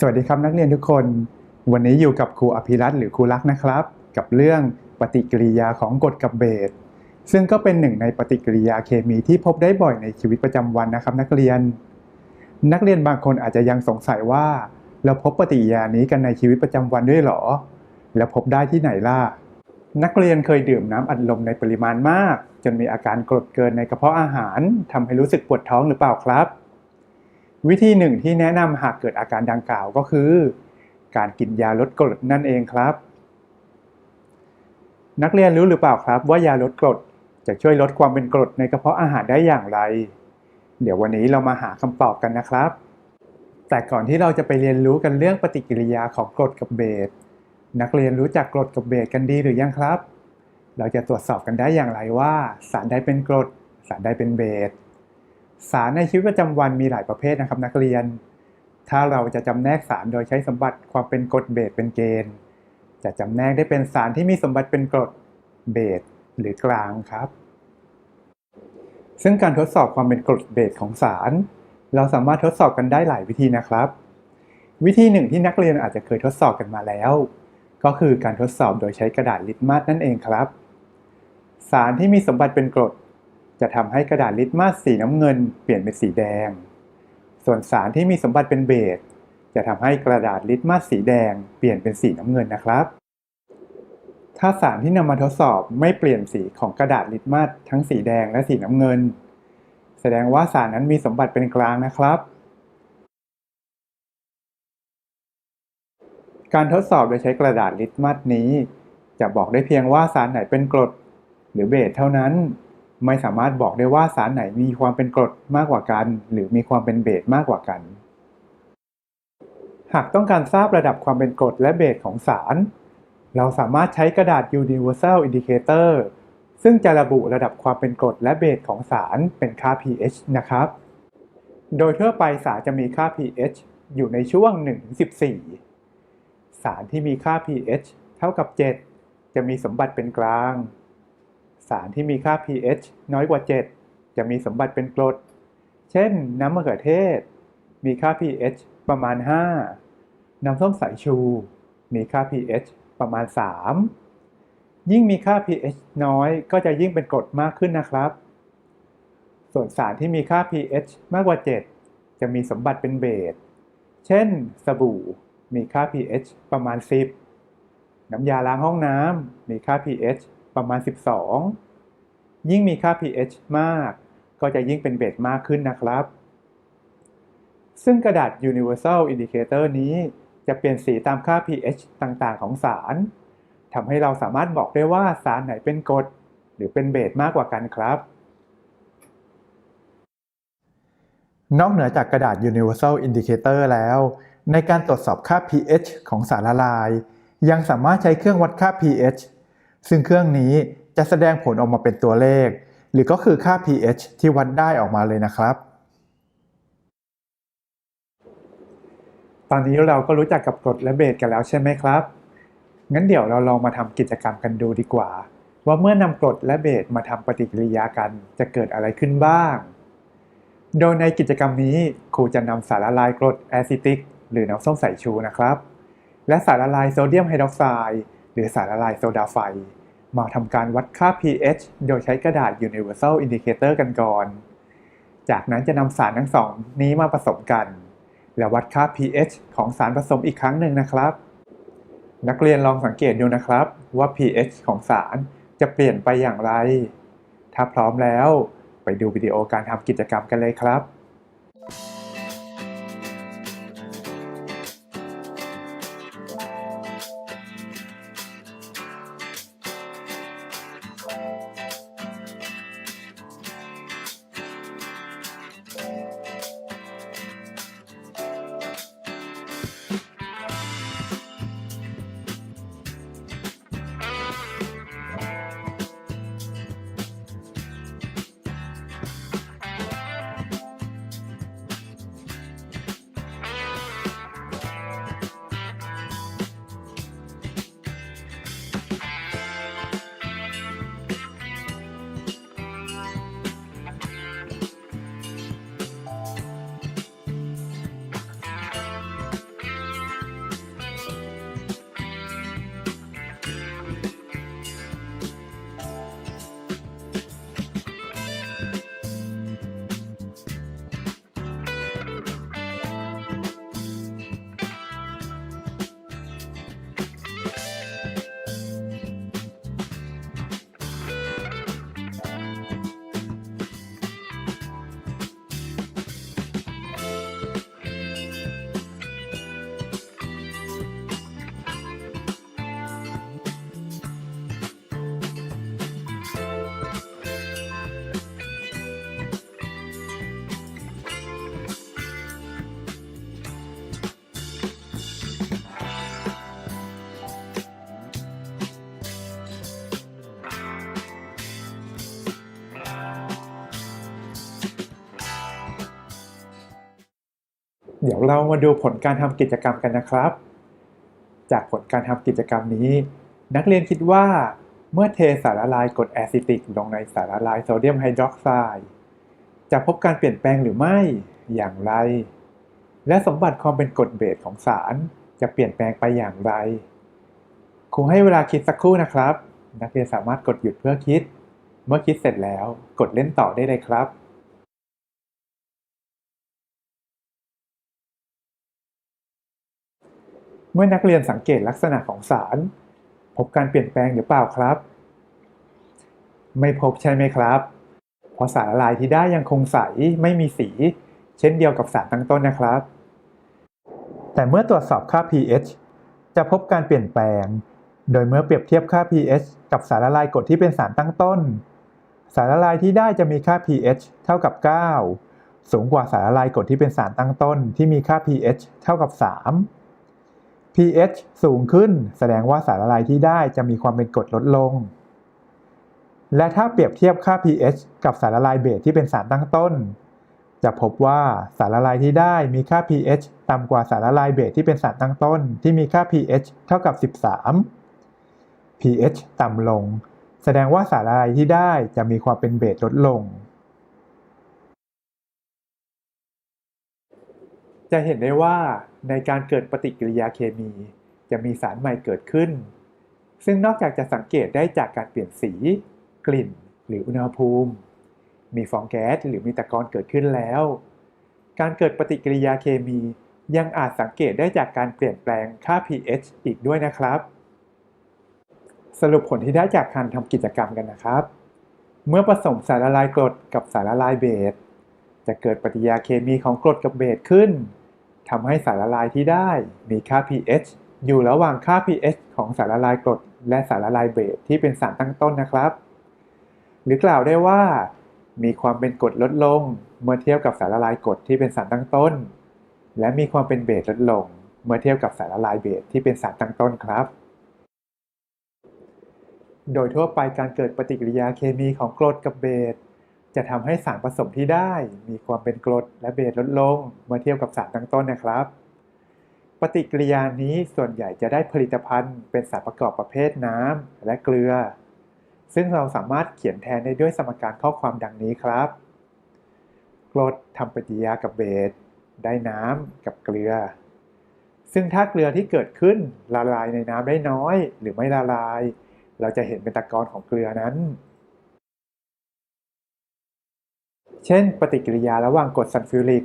สวัสดีครับนักเรียนทุกคน วันนี้อยู่กับครูอภิรัตน์หรือครูรักษ์นะครับ กับเรื่องปฏิกิริยาของกรดกับเบสซึ่งก็เป็นหนึ่งในปฏิกิริยาเคมีที่พบได้บ่อยในชีวิตประจำวันนะครับ นักเรียน นักเรียนบางคนอาจจะยังสงสัยว่า เราพบปฏิกิริยานี้กันในชีวิตประจำวันด้วยหรอ แล้วพบได้ที่ไหนล่ะนักเรียนเคยดื่มน้ำอัดลมในปริมาณมาก จนมีอาการกรดเกินในกระเพาะอาหารทำให้รู้สึกปวดท้องหรือเปล่าครับ วิธีหนึ่งที่แนะนำหากเกิดอาการดังกล่าวก็คือ การกินยาลดกรดนั่นเองครับ นักเรียนรู้หรือเปล่าครับ ว่ายาลดกรดจะช่วยลดความเป็นกรดในกระเพาะอาหารได้อย่างไร เดี๋ยววันนี้เรามาหาคำตอบกันนะครับ แต่ก่อนที่เราจะไปเรียนรู้กันเรื่องปฏิกิริยาของกรดกับเบสนักเรียนรู้จักกรดกับเบสกันดีหรือยังครับ เราจะตรวจสอบกันได้อย่างไรว่า สารใดเป็นกรด สารใดเป็นเบส สารในชีวิตประจำวันมีหลายประเภทนะครับนักเรียน ถ้าเราจะจำแนกสารโดยใช้สมบัติความเป็นกรดเบสเป็นเกณฑ์ จะจำแนกได้เป็นสารที่มีสมบัติเป็นกรดเบสหรือกลางครับ ซึ่งการทดสอบความเป็นกรดเบสของสาร เราสามารถทดสอบกันได้หลายวิธีนะครับ วิธีหนึ่งที่นักเรียนอาจจะเคยทดสอบกันมาแล้ว ก็คือการทดสอบโดยใช้กระดาษลิตมัสนั่นเองครับ สารที่มีสมบัติเป็นกรด จะทำให้กระดาษลิตมัสสีน้ำเงินเปลี่ยนเป็นสีแดง ส่วนสารที่มีสมบัติเป็นเบสจะทำให้กระดาษลิตมัสสีแดงเปลี่ยนเป็นสีน้ำเงินนะครับ ถ้าสารที่นำมาทดสอบไม่เปลี่ยนสีของกระดาษลิตมัสทั้งสีแดงและสีน้ำเงิน แสดงว่าสารนั้นมีสมบัติเป็นกลางนะครับการทดสอบโดยใช้กระดาษลิตมัสนี้ จะบอกได้เพียงว่าสารไหนเป็นกรดหรือเบสเท่านั้น ไม่สามารถบอกได้ว่าสารไหนมีความเป็นกรดมากกว่ากัน หรือมีความเป็นเบสมากกว่ากัน หากต้องการทราบระดับความเป็นกรดและเบสของสาร เราสามารถใช้กระดาษ Universal Indicator ซึ่งจะระบุระดับความเป็นกรดและเบสของสารเป็นค่า pH นะครับ โดยทั่วไปสารจะมีค่า pH อยู่ในช่วง 1-14 สารที่มีค่า pH เท่ากับ 7 จะมีสมบัติเป็นกลาง สารที่มีค่า pH น้อยกว่า 7 จะมีสมบัติเป็นกรด เช่น น้ำมะเขือเทศ มีค่า pH ประมาณ 5 น้ำส้มสายชู มีค่า pH ประมาณ 3 ยิ่งมีค่า pH น้อยก็จะยิ่งเป็นกรดมากขึ้นนะครับ ส่วนสารที่มีค่า pH มากกว่า 7 จะมีสมบัติเป็นเบส เช่น สบู่ มีค่า pH ประมาณ 10 น้ำยาล้างห้องน้ำมีค่า pH ประมาณ 12 ยิ่งมีค่า pH มาก ก็จะยิ่งเป็นเบสมากขึ้นนะครับ ซึ่งกระดาษ Universal Indicator นี้จะเปลี่ยนสีตามค่า pH ต่างๆ ของสารทำให้เราสามารถบอกได้ว่าสารไหนเป็นกรดหรือเป็นเบสมากกว่ากันครับ นอกเหนือจากกระดาษ Universal Indicator แล้ว ในการตรวจสอบค่า pH ของสารละลาย ยังสามารถใช้เครื่องวัดค่า pH ซึ่งเครื่องนี้จะแสดงผลออกมาเป็นตัวเลข หรือก็คือค่า pH ที่วัดได้ออกมาเลยนะครับ ตอนนี้เราก็รู้จักกับกรดและเบสกันแล้วใช่ไหมครับ งั้นเดี๋ยวเราลองมาทำกิจกรรมกันดูดีกว่า ว่าเมื่อนำกรดและเบสมาทำปฏิกิริยากันจะเกิดอะไรขึ้นบ้าง โดยในกิจกรรมนี้ครูจะนำสารละลายกรดแอซิติก หรือน้ำส้มสายชูนะครับ และสารละลายโซเดียมไฮดรอกไซด์หรือสารละลายโซดาไฟ มาทำการวัดค่า pH โดยใช้กระดาษ Universal Indicator กันก่อน จากนั้นจะนำสารทั้งสองนี้มาผสมกัน และวัดค่า pH ของสารผสมอีกครั้งหนึ่งนะครับ นักเรียนลองสังเกตดูนะครับว่า pH ของสารจะเปลี่ยนไปอย่างไร ถ้าพร้อมแล้ว ไปดูวิดีโอการทำกิจกรรมกันเลยครับ เดี๋ยวเรามาดูผลการทำกิจกรรมกันนะครับ จากผลการทำกิจกรรมนี้ นักเรียนคิดว่า เมื่อเทสารละลายกรดแอซิติก ลงในสารละลายโซเดียมไฮดรอกไซด์จะพบการเปลี่ยนแปลงหรือไม่อย่างไร และสมบัติความเป็นกรดเบสของสารจะเปลี่ยนแปลงไปอย่างไรครูให้เวลาคิดสักครู่นะครับ นักเรียนสามารถกดหยุดเพื่อคิด เมื่อคิดเสร็จแล้วกดเล่นต่อได้เลยครับ เมื่อนักเรียนสังเกตลักษณะของสาร พบการเปลี่ยนแปลงหรือเปล่าครับ ไม่พบใช่ไหมครับเพราะสารละลายที่ได้ยังคงใสไม่มีสี เช่นเดียวกับสารตั้งต้นนะครับ แต่เมื่อตรวจสอบค่า pH จะพบการเปลี่ยนแปลง โดยเมื่อเปรียบเทียบค่า pH กับสารละลายกรดที่เป็นสารตั้งต้น สารละลายที่ได้จะมีค่า pH เท่ากับ 9 สูงกว่าสารละลายกรดที่เป็นสารตั้งต้น ที่มีค่า pH เท่ากับ 3 pH สูงขึ้น แสดงว่าสารละลายที่ได้จะมีความเป็นกรดลดลง และถ้าเปรียบเทียบค่า pH กับสารละลายเบสที่เป็นสารตั้งต้น จะพบว่าสารละลายที่ได้มีค่า pH ต่ำกว่าสารละลายเบสที่เป็นสารตั้งต้น ที่มีค่า pH เท่ากับ 13 pH ต่ำลง แสดงว่าสารละลายที่ได้จะมีความเป็นเบสลดลง จะเห็นได้ว่าในการเกิดปฏิกิริยาเคมี จะมีสารใหม่เกิดขึ้น ซึ่งนอกจากจะสังเกตได้จากการเปลี่ยนสี กลิ่น หรืออุณหภูมิ มีฟองแก๊สหรือมีตะกอนเกิดขึ้นแล้ว การเกิดปฏิกิริยาเคมียังอาจสังเกตได้จากการเปลี่ยนแปลงค่า pH อีกด้วยนะครับ สรุปผลที่ได้จากการทำกิจกรรมกันนะครับ เมื่อผสมสารละลายกรดกับสารละลายเบส จะเกิดปฏิกิริยาเคมีของกรดกับเบสขึ้นทำให้สารละลายที่ได้มีค่า pH อยู่ระหว่างค่า pH ของสารละลายกรด และสารละลายเบสที่เป็นสารตั้งต้นนะครับ หรือกล่าวได้ว่า มีความเป็นกรดลดลงเมื่อเทียบกับสารละลายกรดที่เป็นสารตั้งต้น และมีความเป็นเบสลดลง เมื่อเทียบกับสารละลายเบสที่เป็นสารตั้งต้นครับ โดยทั่วไปการเกิดปฏิกิริยาเคมีของกรดกับเบส จะทำให้สารผสมที่ได้มีความเป็นกรดและเบสลดลงเมื่อเทียบกับสารตั้งต้นนะครับ ปฏิกิริยานี้ส่วนใหญ่จะได้ผลิตภัณฑ์เป็นสารประกอบประเภทน้ำและเกลือ ซึ่งเราสามารถเขียนแทนได้ด้วยสมการข้อความดังนี้ครับ กรดทำปฏิกิริยากับเบสได้น้ำกับเกลือ ซึ่งถ้าเกลือที่เกิดขึ้นละลายในน้ำได้น้อย หรือไม่ละลาย เราจะเห็นเป็นตะกอนของเกลือนั้น เช่น ปฏิกิริยาระหว่างกรดซัลฟิวริก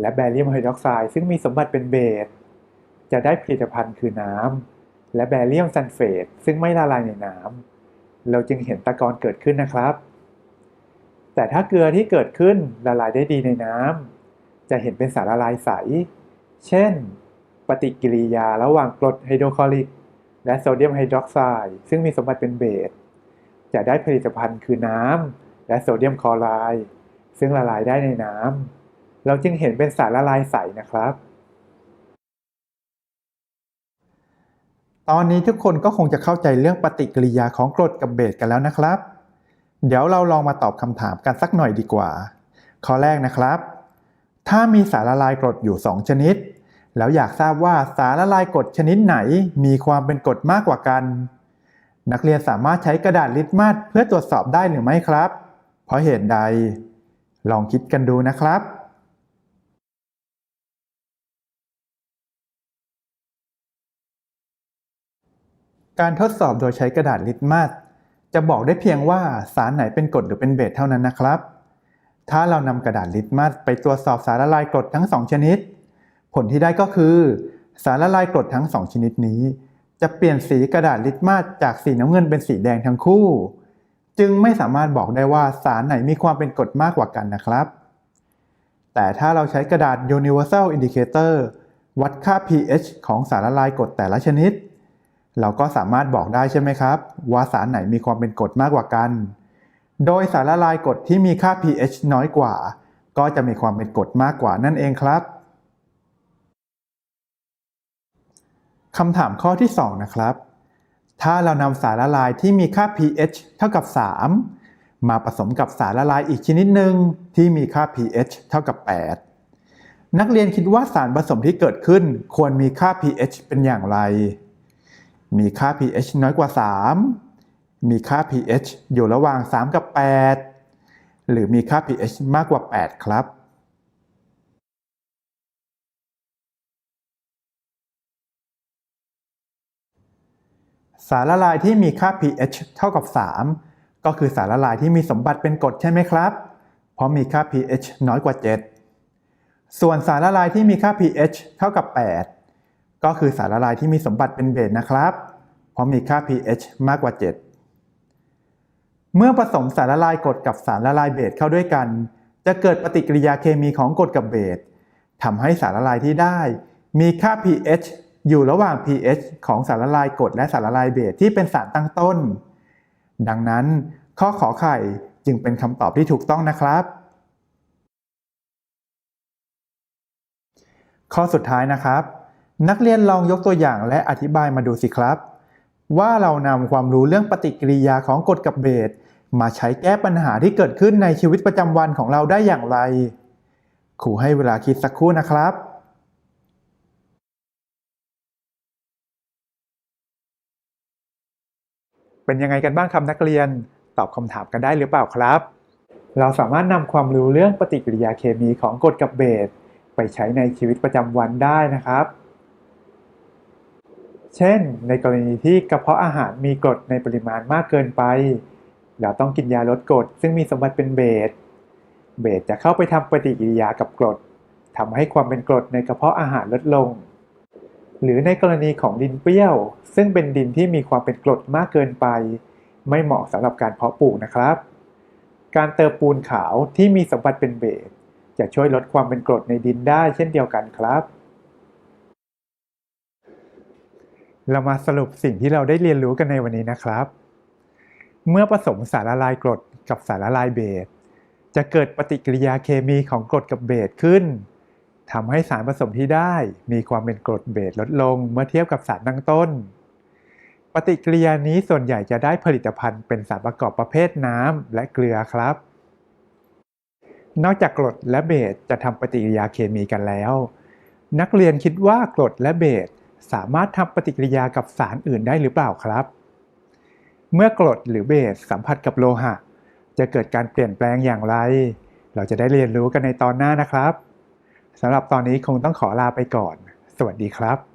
และแบเรียมไฮดรอกไซด์ซึ่งมีสมบัติเป็นเบส จะได้ผลิตภัณฑ์คือน้ำ และแบเรียมซัลเฟตซึ่งไม่ละลายในน้ำ เราจึงเห็นตะกอนเกิดขึ้นนะครับ แต่ถ้าเกลือที่เกิดขึ้นละลายได้ดีในน้ำ จะเห็นเป็นสารละลายใส เช่น ปฏิกิริยาระหว่างกรดไฮโดรคลอริก และโซเดียมไฮดรอกไซด์ซึ่งมีสมบัติเป็นเบส จะได้ผลิตภัณฑ์คือน้ำและโซเดียมคลอไรด์ ซึ่งละลายได้ในน้ำเราจึงเห็นเป็นสารละลายใสนะครับ ตอนนี้ทุกคนก็คงจะเข้าใจเรื่องปฏิกิริยาของกรดกับเบสกันแล้วนะครับ เดี๋ยวเราลองมาตอบคำถามกันสักหน่อยดีกว่า ข้อแรกนะครับ ถ้ามีสารละลายกรดอยู่ 2 ชนิด แล้วอยากทราบว่าสารละลายกรดชนิดไหน มีความเป็นกรดมากกว่ากันนักเรียนสามารถใช้กระดาษลิตมัสเพื่อตรวจสอบได้หรือไม่ครับ เพราะเหตุใด ลองคิดกันดูนะครับการทดสอบโดยใช้กระดาษลิตมัสจะบอกได้เพียงว่าสารไหนเป็นกรดหรือเป็นเบสเท่านั้นนะครับ ถ้าเรานำกระดาษลิตมัสไปตรวจสอบสารละลายกรดทั้ง 2 ชนิด ผลที่ได้ก็คือ สารละลายกรดทั้ง 2 ชนิดนี้ จะเปลี่ยนสีกระดาษลิตมัสจากสีน้ำเงินเป็นสีแดงทั้งคู่ จึงไม่สามารถบอกได้ว่าสารไหนมีความเป็นกรดมากกว่ากันนะครับ แต่ถ้าเราใช้กระดาษ Universal Indicator วัดค่า pH ของสารละลายกรดแต่ละชนิด เราก็สามารถบอกได้ใช่ไหมครับ ว่าสารไหนมีความเป็นกรดมากกว่ากัน โดยสารละลายกรดที่มีค่า pH น้อยกว่า ก็จะมีความเป็นกรดมากกว่านั่นเองครับคำถามข้อที่ 2 นะครับ ถ้าเรานำสารละลายที่มีค่า pH เท่ากับ 3 มาผสมกับสารละลายอีกชนิดหนึ่งที่มีค่า pH เท่ากับ 8 นักเรียนคิดว่าสารผสมที่เกิดขึ้นควรมีค่า pH เป็นอย่างไร มีค่า pH น้อยกว่า 3 มีค่า pH อยู่ระหว่าง 3 กับ 8 หรือมีค่า pH มากกว่า 8 ครับารละลายที่มีค่า pH เท่ากับ 3 ก็คือสารละลายที่มีสมบัติเป็นกรดใช่ไหมครับ เพราะมีค่า pH น้อยกว่า 7 ส่วนสารละลายที่มีค่า pH เท่ากับ 8 ก็คือสารละลายที่มีสมบัติเป็นเบสนะครับ เพราะมีค่า pH มากกว่า 7 เมื่อผสมสารละลายกรดกับสารละลายเบสเข้าด้วยกัน จะเกิดปฏิกิริยาเคมีของกรดกับเบสทำให้สารละลายที่ได้ มีค่า pH อยู่ระหว่าง pH ของสารละลายกรดและสารละลายเบสที่เป็นสารตั้งต้น ดังนั้นข้อขอไข่จึงเป็นคำตอบที่ถูกต้องนะครับ ข้อสุดท้ายนะครับ นักเรียนลองยกตัวอย่างและอธิบายมาดูสิครับ ว่าเรานำความรู้เรื่องปฏิกิริยาของกรดกับเบสมาใช้แก้ปัญหาที่เกิดขึ้นในชีวิตประจำวันของเราได้อย่างไรครูให้เวลาคิดสักครู่นะครับ เป็นยังไงกันบ้างครับนักเรียน ตอบคำถามกันได้หรือเปล่าครับ เราสามารถนำความรู้เรื่องปฏิกิริยาเคมีของกรดกับเบสไปใช้ในชีวิตประจำวันได้นะครับ เช่น ในกรณีที่กระเพาะอาหารมีกรดในปริมาณมากเกินไป เราต้องกินยาลดกรดซึ่งมีสมบัติเป็นเบส เบสจะเข้าไปทำปฏิกิริยากับกรดทำให้ความเป็นกรดในกระเพาะอาหารลดลง หรือในกรณีของดินเปรี้ยว ซึ่งเป็นดินที่มีความเป็นกรดมากเกินไป ไม่เหมาะสำหรับการเพาะปลูกนะครับ การเติมปูนขาวที่มีสมบัติเป็นเบสจะช่วยลดความเป็นกรดในดินได้เช่นเดียวกันครับ เรามาสรุปสิ่งที่เราได้เรียนรู้กันในวันนี้นะครับ เมื่อผสมสารละลายกรดกับสารละลายเบสจะเกิดปฏิกิริยาเคมีของกรดกับเบสขึ้น ทำให้สารผสมที่ได้มีความเป็นกรดเบสลดลงเมื่อเทียบกับสารตั้งต้น ปฏิกิริยานี้ส่วนใหญ่จะได้ผลิตภัณฑ์เป็นสารประกอบประเภทน้ำและเกลือครับ นอกจากกรดและเบสจะทำปฏิกิริยาเคมีกันแล้ว นักเรียนคิดว่ากรดและเบสสามารถทำปฏิกิริยากับสารอื่นได้หรือเปล่าครับ เมื่อกรดหรือเบสสัมผัสกับโลหะ จะเกิดการเปลี่ยนแปลงอย่างไร เราจะได้เรียนรู้กันในตอนหน้านะครับ สำหรับตอนนี้คงต้องขอลาไปก่อน สวัสดีครับ